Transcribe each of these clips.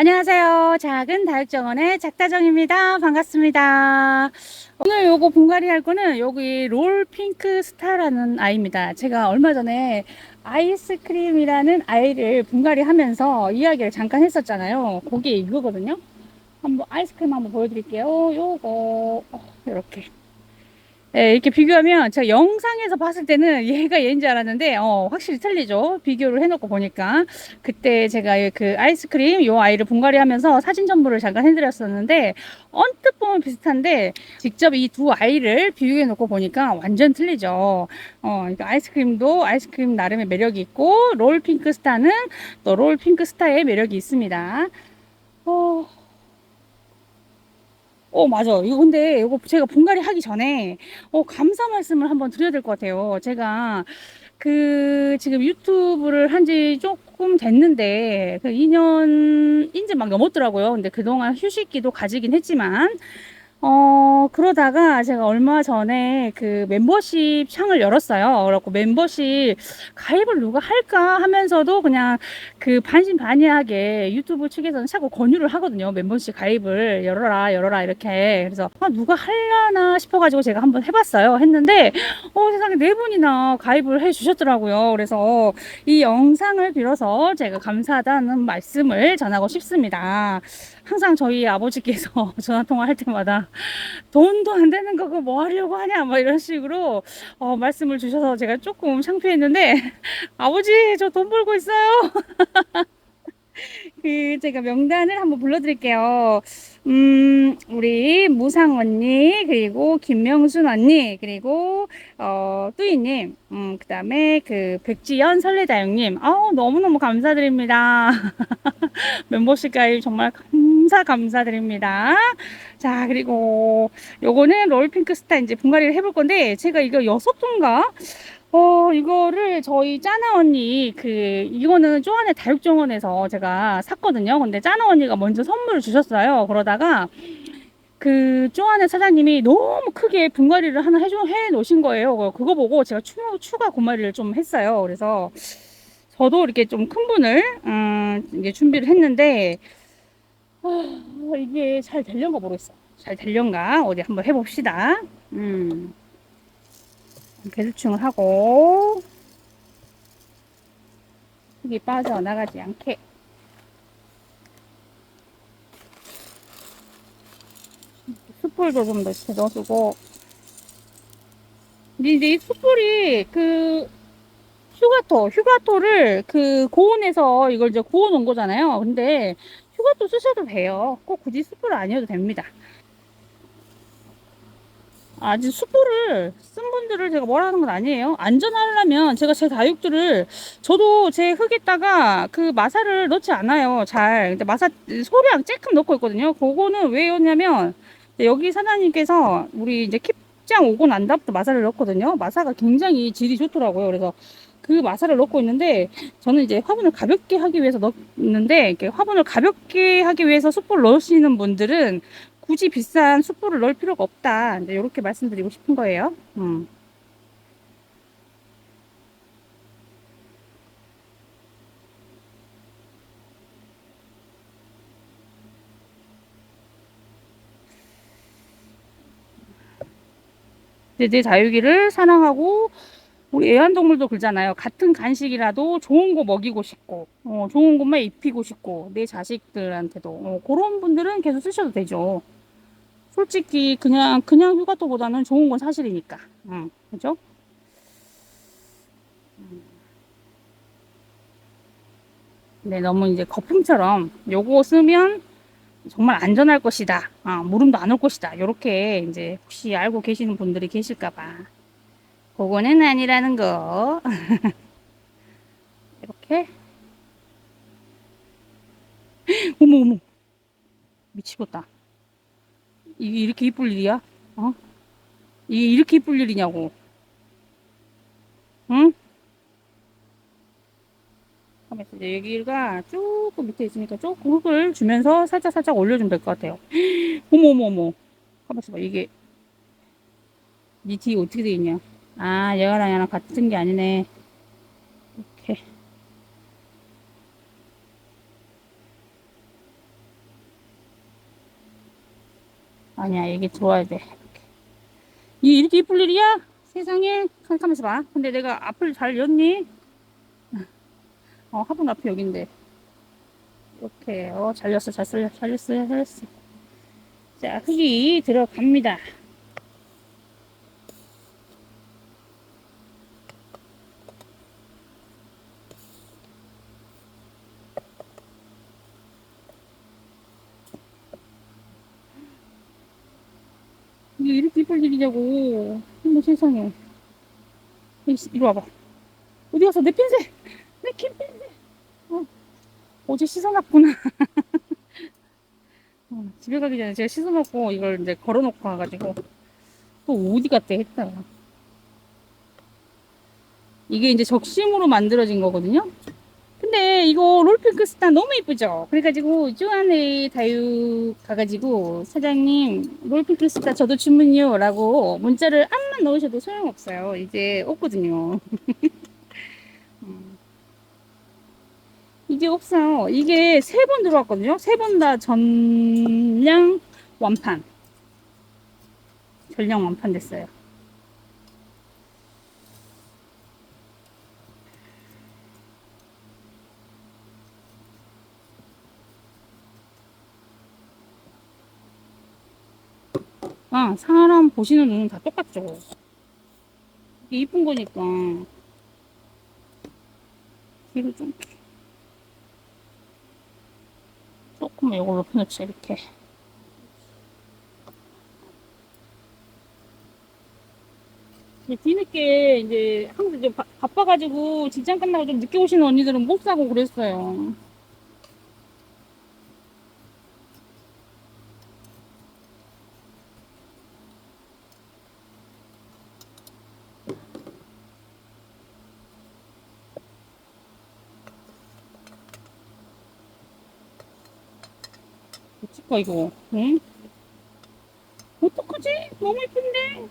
안녕하세요. 작은 다육정원의 작다정입니다. 반갑습니다. 오늘 요거 분갈이 할 거는 여기 롤 핑크 스타라는 아이입니다. 제가 얼마 전에 아이스크림이라는 아이를 분갈이 하면서 이야기를 잠깐 했었잖아요. 그게 이거거든요. 한번 아이스크림 한번 보여드릴게요. 요거 이렇게. 네, 이렇게 비교하면 제가 영상에서 봤을 때는 얘가 얘인 줄 알았는데 어, 확실히 틀리죠. 비교를 해놓고 보니까 그때 제가 그 아이스크림 요 아이를 분갈이 하면서 사진 첨부를 잠깐 해드렸었는데 언뜻 보면 비슷한데 직접 이 두 아이를 비교해 놓고 보니까 완전 틀리죠. 어, 그러니까 아이스크림도 아이스크림 나름의 매력이 있고 롤 핑크 스타는 또 롤 핑크 스타의 매력이 있습니다. 어, 어, 맞아. 이거 근데 이거 제가 분갈이 하기 전에 어, 감사 말씀을 한번 드려야 될 것 같아요. 제가 그 지금 유튜브를 한 지 조금 됐는데 그 2년 이제 막 넘었더라고요. 근데 그동안 휴식기도 가지긴 했지만 어, 그러다가 제가 얼마 전에 그 멤버십 창을 열었어요. 그래갖고 멤버십 가입을 누가 할까 하면서도 그냥 그 반신반의하게 유튜브 측에서는 자꾸 권유를 하거든요. 멤버십 가입을 열어라, 열어라, 이렇게. 그래서 아, 누가 할라나 싶어가지고 제가 한번 해봤어요. 했는데, 어, 세상에 네 분이나 가입을 해 주셨더라고요. 그래서 이 영상을 빌어서 제가 감사하다는 말씀을 전하고 싶습니다. 항상 저희 아버지께서 전화 통화할 때마다 돈도 안 되는 거고 뭐 하려고 하냐 뭐 이런 식으로 어, 말씀을 주셔서 제가 조금 창피했는데 아버지 저 돈 벌고 있어요. 그 제가 명단을 한번 불러드릴게요. 음 우리 무상 언니 그리고 김명순 언니 그리고 어 뚜이님 음 그 다음에 그 백지연 설레다영님 아우 너무너무 감사드립니다. 멤버십 가입 정말 감 사 감사드립니다. 자 그리고 요거는 롤핑크 스타 이제 분갈이를 해볼 건데 제가 이거 여섯 통가 어, 이거를 저희 짜나 언니, 그, 이거는 쪼안의 다육정원에서 제가 샀거든요. 근데 짜나 언니가 먼저 선물을 주셨어요. 그러다가, 그, 쪼안의 사장님이 너무 크게 분갈이를 하나 해줘, 해 놓으신 거예요. 그거 보고 제가 추, 추가 분갈이를 좀 했어요. 그래서, 저도 이렇게 좀 큰 분을, 음, 이게 준비를 했는데, 아, 이게 잘 되려가 모르겠어. 잘 되려가? 어디 한번 해봅시다. 음. 배수충을 하고 흙이 빠져나가지 않게 숯불도 좀더 이렇게 넣어주고 근데 이제 이 숯불이 그 휴가토 휴가토를 그 고온에서 이걸 이제 구워 놓은 거잖아요 근데 휴가토 쓰셔도 돼요 꼭 굳이 숯불 아니어도 됩니다 아직 숯불을 쓴 분들을 제가 뭐라 하는 건 아니에요. 안전하려면 제가 제 다육들을 저도 제 흙에다가 그 마사를 넣지 않아요. 잘. 근데 마사 소량 쬐끔 넣고 있거든요. 그거는 왜였냐면 여기 사장님께서 우리 이제 킵장 오고 난 다음부터 마사를 넣거든요. 마사가 굉장히 질이 좋더라고요. 그래서 그 마사를 넣고 있는데 저는 이제 화분을 가볍게 하기 위해서 넣는데 화분을 가볍게 하기 위해서 숯불 넣으시는 분들은 굳이 비싼 숯불을 넣을 필요가 없다. 이제 이렇게 말씀드리고 싶은 거예요. 음. 내 자유기를 사랑하고 우리 애완동물도 그러잖아요. 같은 간식이라도 좋은 거 먹이고 싶고, 어, 좋은 것만 입히고 싶고, 내 자식들한테도. 어, 그런 분들은 계속 쓰셔도 되죠. 솔직히 그냥 그냥 휴가토보다는 좋은 건 사실이니까. 응, 그죠? 네, 너무 이제 거품처럼 요거 쓰면 정말 안전할 것이다. 아, 물음도 안 올 것이다. 요렇게 이제 혹시 알고 계시는 분들이 계실까봐. 그거는 아니라는 거. 이렇게. 어머, 어머. 미치겠다. 이게 이렇게 이쁠 일이야? 어? 이게 이렇게 이쁠 일이냐고. 응? 가만있어. 이제 여기가 조금 밑에 있으니까 조금 흙을 주면서 살짝 살짝 올려주면 될 것 같아요. 어머, 어머, 어머. 가만있어 봐. 이게, 니 뒤에 어떻게 돼 있냐? 아, 얘랑 얘랑 같은 게 아니네. 이렇게. 아니야, 이게 좋아야 돼. 이렇게. 이 이렇게 이쁠 일이야? 세상에. 캄캄해서 봐. 근데 내가 앞을 잘 였니? 어, 화분 앞이 여긴데. 이렇게. 어, 잘렸어, 잘렸어, 잘렸어, 잘렸어. 자, 흙이 들어갑니다. 일이냐고. 어머 세상에. 이리 와봐. 어디 갔어? 내 핀셋! 내 핀셋! 어, 어제 씻어놨구나. 어, 집에 가기 전에 제가 씻어놓고 이걸 이제 걸어놓고 가가지고 또 어디 갔대 했다. 이게 이제 적심으로 만들어진 거거든요. 근데 이거 롤핑크 스타 너무 이쁘죠? 그래가지고 쪼안에 다육 가가지고 사장님 롤핑크 스타 저도 주문요 라고 문자를 암만 넣으셔도 소용없어요. 이제 없거든요. 음. 이게 없어요. 이게 세 번 들어왔거든요. 세 번 다 전량 완판. 전량 완판 됐어요. 아, 사람 보시는 눈은 다 똑같죠. 이게 이쁜 거니까. 뒤로 좀. 조금 이걸로 펴놓자, 이렇게. 뒤늦게 이제 항상 이제 바, 바빠가지고 직장 끝나고 좀 늦게 오시는 언니들은 못 사고 그랬어요. 어쩔까 이거? 응? 어떡하지? 너무 예쁜데?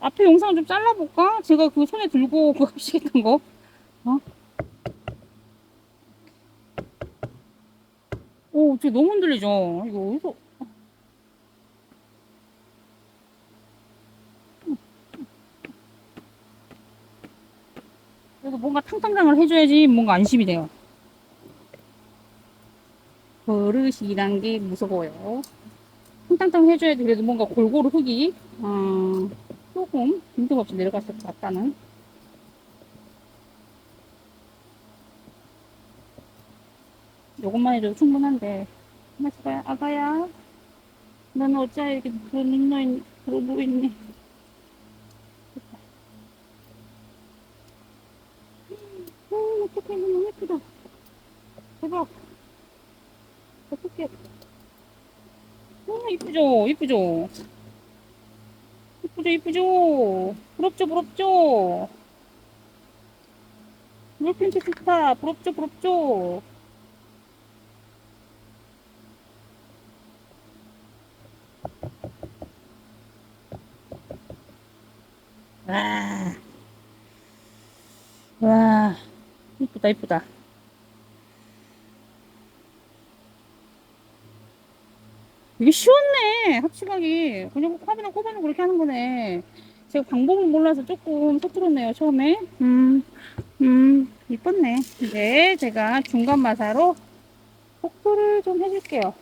앞에 영상 좀 잘라볼까? 제가 그 손에 들고 그 합시겠던 거. 어? 오, 저 너무 흔들리죠? 이거 어디서. 그래도 뭔가 탕탕탕을 해줘야지 뭔가 안심이 돼요. 버릇이란 게 무서워요. 탕탕탕 해줘야지 그래도 뭔가 골고루 흙이 어, 조금 빈틈없이 내려갔을 것 같다는. 요것만 해도 충분한데 하나씩 봐야 아가야. 너는 어찌 이렇게 들어눕는 들어누워 있니? 오 어떡해. 너무 예쁘다. 대박 어떡해 오 이쁘죠 이쁘죠. 이쁘죠 이쁘죠. 부럽죠 부럽죠. 롤펜트 좋다. 부럽죠 부럽죠. 와, 와, 이쁘다, 이쁘다. 이게 쉬웠네, 합치각이. 그냥 컵이랑 꼽아놓고 그렇게 하는 거네. 제가 방법을 몰라서 조금 서툴었네요, 처음에. 음, 음, 이뻤네. 이제 제가 중간 마사로 폭포를 좀 해줄게요.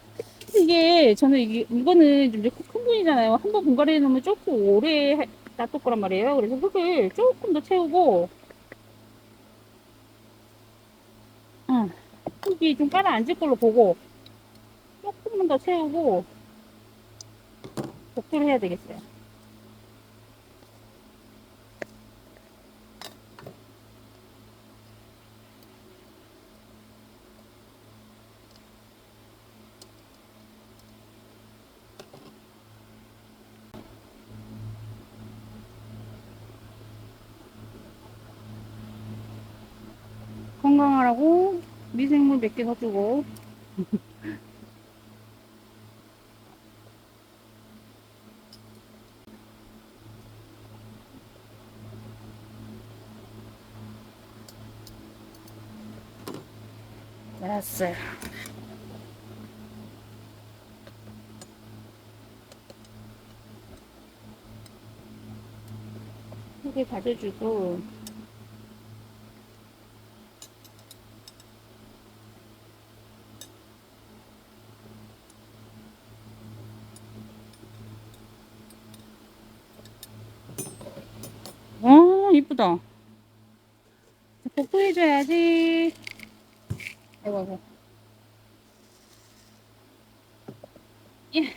이게, 저는 이게, 이거는 좀 큰 분이잖아요. 한 번 분갈이 해놓으면 조금 오래 하- 놔둘 거란 말이에요. 그래서 흙을 조금 더 채우고, 응, 흙이 좀 가라앉을 걸로 보고, 조금만 더 채우고, 복도를 해야 되겠어요. 건강하라고 미생물 몇개더 주고, 알았어요. 이렇게 가져주고. 어 이쁘다. 복구해줘야지. 아이고 아이고. 예.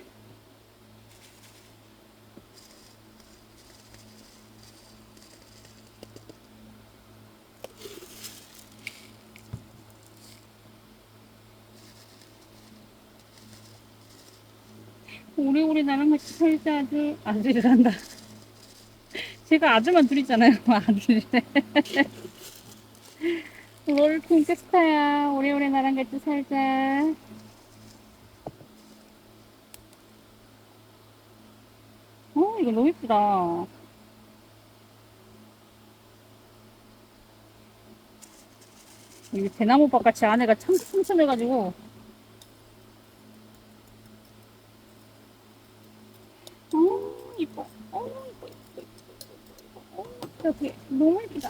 오래오래 나랑 같이 살자 아주 아들이 산다. 제가 아들만 둘 있잖아요. 아들 롤 핑크스타야. 오래오래 나랑 같이 살자. 어 이거 너무 예쁘다. 이게 대나무밭 같이 안에가 참 촘촘해가지고. 어 이뻐. 어 이뻐 이뻐 이뻐 어 여기 너무 예쁘다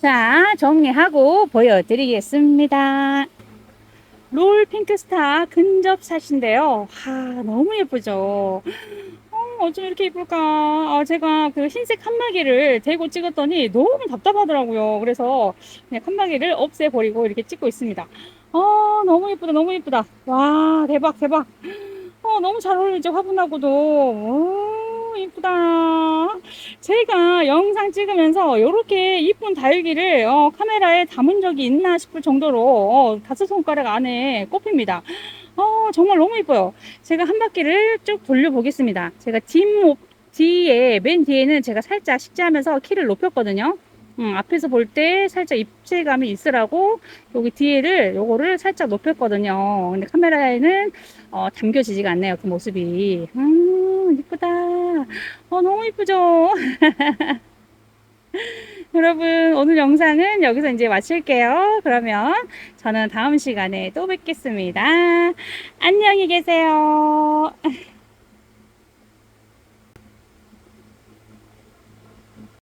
자, 정리하고 보여드리겠습니다. 롤 핑크스타 근접샷인데요. 하, 너무 예쁘죠? 어, 어쩜 이렇게 예쁠까? 아, 제가 그 흰색 칸막이를 대고 찍었더니 너무 답답하더라고요. 그래서 그냥 칸막이를 없애버리고 이렇게 찍고 있습니다. 아, 너무 예쁘다, 너무 예쁘다. 와, 대박, 대박. 어, 너무 잘 어울리죠, 화분하고도. 오, 이쁘다. 제가 영상 찍으면서 이렇게 이쁜 다육이를 어, 카메라에 담은 적이 있나 싶을 정도로 어, 다섯 손가락 안에 꼽힙니다. 어, 정말 너무 이뻐요. 제가 한 바퀴를 쭉 돌려보겠습니다. 제가 뒷목, 뒤에, 맨 뒤에는 제가 살짝 식재하면서 키를 높였거든요. 음, 앞에서 볼 때 살짝 입체감이 있으라고 여기 뒤에를 요거를 살짝 높였거든요. 근데 카메라에는 어, 담겨지지가 않네요. 그 모습이. 음, 이쁘다. 어, 너무 이쁘죠? 여러분, 오늘 영상은 여기서 이제 마칠게요. 그러면 저는 다음 시간에 또 뵙겠습니다. 안녕히 계세요.